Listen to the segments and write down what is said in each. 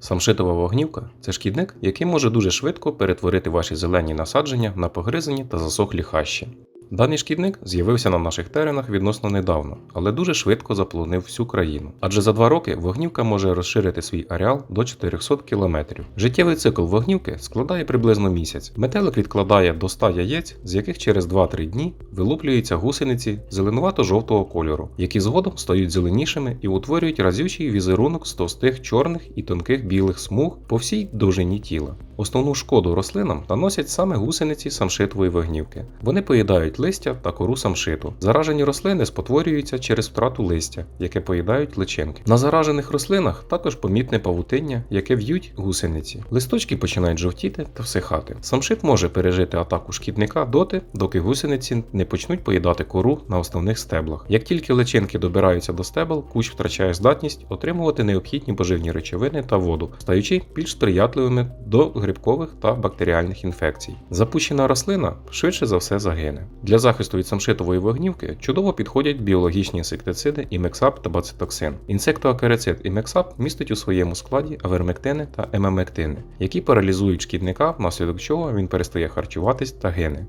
Самшитова вогнівка це шкідник, який може дуже швидко перетворити ваші зелені насадження на погризані та засохлі хащі. Даний шкідник з'явився на наших теренах відносно недавно, але дуже швидко заполонив всю країну. Адже за два роки вогнівка може розширити свій ареал до 400 км. Життєвий цикл вогнівки складає приблизно місяць. Метелик відкладає до 100 яєць, з яких через 2-3 дні вилуплюються гусениці зеленувато-жовтого кольору, які згодом стають зеленішими і утворюють разючий візерунок з товстих чорних і тонких білих смуг по всій довжині тіла. Основну шкоду рослинам наносять саме гусениці самшитової вогнівки. Вони поїдають листя та кору самшиту. Заражені рослини спотворюються через втрату листя, яке поїдають личинки. На заражених рослинах також помітне павутиння, яке в'ють гусениці. Листочки починають жовтіти та всихати. Самшит може пережити атаку шкідника доти, доки гусениці не почнуть поїдати кору на основних стеблах. Як тільки личинки добираються до стебел, кущ втрачає здатність отримувати необхідні поживні речовини та воду, стаючи більш сприятливими до грибкових та бактеріальних інфекцій. Запущена рослина швидше за все загине. Для захисту від самшитової вогнівки чудово підходять біологічні інсектициди імексап та бацитоксин. Інсектоакарицид імексап містить у своєму складі авермектини та емамектини, які паралізують шкідника, внаслідок чого він перестає харчуватись та гине.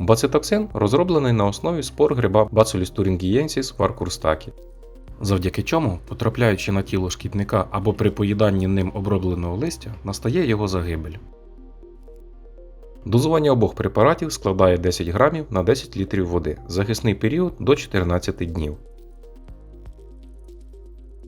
Бацитоксин розроблений на основі спор гриба Bacillus thuringiensis варкурстакі. Завдяки чому, потрапляючи на тіло шкідника або при поїданні ним обробленого листя, настає його загибель. Дозування обох препаратів складає 10 грамів на 10 літрів води. Захисний період до 14 днів.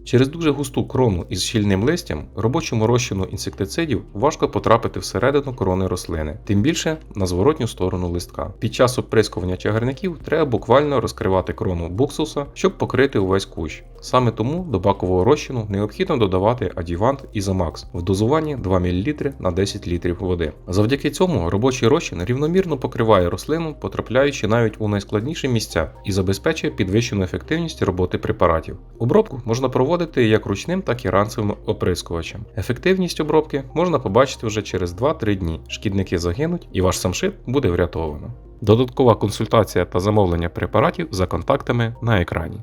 Через дуже густу крону із щільним листям робочому розчину інсектицидів важко потрапити всередину крони рослини, тим більше на зворотню сторону листка. Під час оприскування чагарників треба буквально розкривати крону буксуса, щоб покрити увесь кущ. Саме тому до бакового розчину необхідно додавати адювант Ізомакс в дозуванні 2 мл на 10 літрів води. Завдяки цьому робочий розчин рівномірно покриває рослину, потрапляючи навіть у найскладніші місця і забезпечує підвищену ефективність роботи препаратів. Обробку можна проводити як ручним, так і ранцевим оприскувачем. Ефективність обробки можна побачити вже через 2-3 дні. Шкідники загинуть і ваш самшит буде врятовано. Додаткова консультація та замовлення препаратів за контактами на екрані.